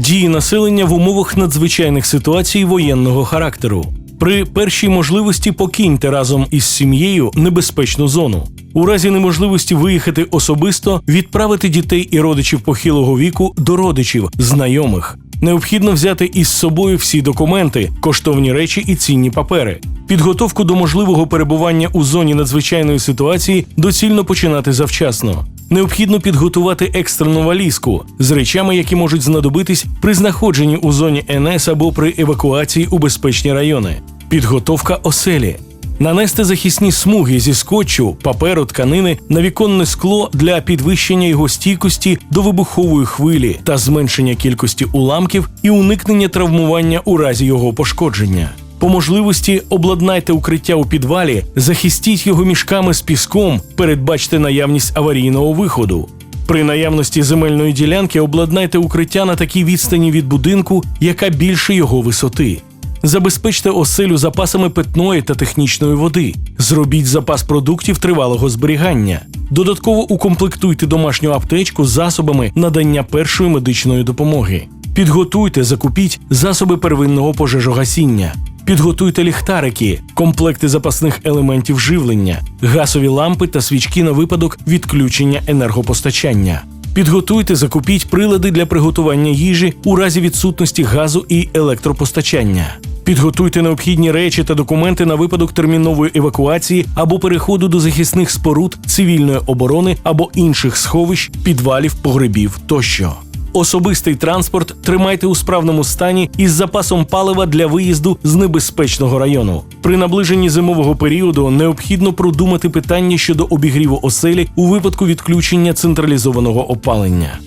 Дії населення в умовах надзвичайних ситуацій воєнного характеру. При першій можливості покиньте разом із сім'єю небезпечну зону. У разі неможливості виїхати особисто, відправити дітей і родичів похилого віку до родичів, знайомих. Необхідно взяти із собою всі документи, коштовні речі і цінні папери. Підготовку до можливого перебування у зоні надзвичайної ситуації доцільно починати завчасно. Необхідно підготувати екстрену валізку з речами, які можуть знадобитись при знаходженні у зоні НС або при евакуації у безпечні райони. Підготовка оселі. Нанести захисні смуги зі скотчу, паперу, тканини на віконне скло для підвищення його стійкості до вибухової хвилі та зменшення кількості уламків і уникнення травмування у разі його пошкодження. По можливості обладнайте укриття у підвалі, захистіть його мішками з піском, передбачте наявність аварійного виходу. При наявності земельної ділянки обладнайте укриття на такій відстані від будинку, яка більше його висоти. Забезпечте оселю запасами питної та технічної води. Зробіть запас продуктів тривалого зберігання. Додатково укомплектуйте домашню аптечку з засобами надання першої медичної допомоги. Підготуйте, закупіть засоби первинного пожежогасіння. Підготуйте ліхтарики, комплекти запасних елементів живлення, газові лампи та свічки на випадок відключення енергопостачання. Підготуйте, закупіть прилади для приготування їжі у разі відсутності газу і електропостачання. Підготуйте необхідні речі та документи на випадок термінової евакуації або переходу до захисних споруд, цивільної оборони або інших сховищ, підвалів, погребів тощо. Особистий транспорт тримайте у справному стані із запасом палива для виїзду з небезпечного району. При наближенні зимового періоду необхідно продумати питання щодо обігріву оселі у випадку відключення централізованого опалення.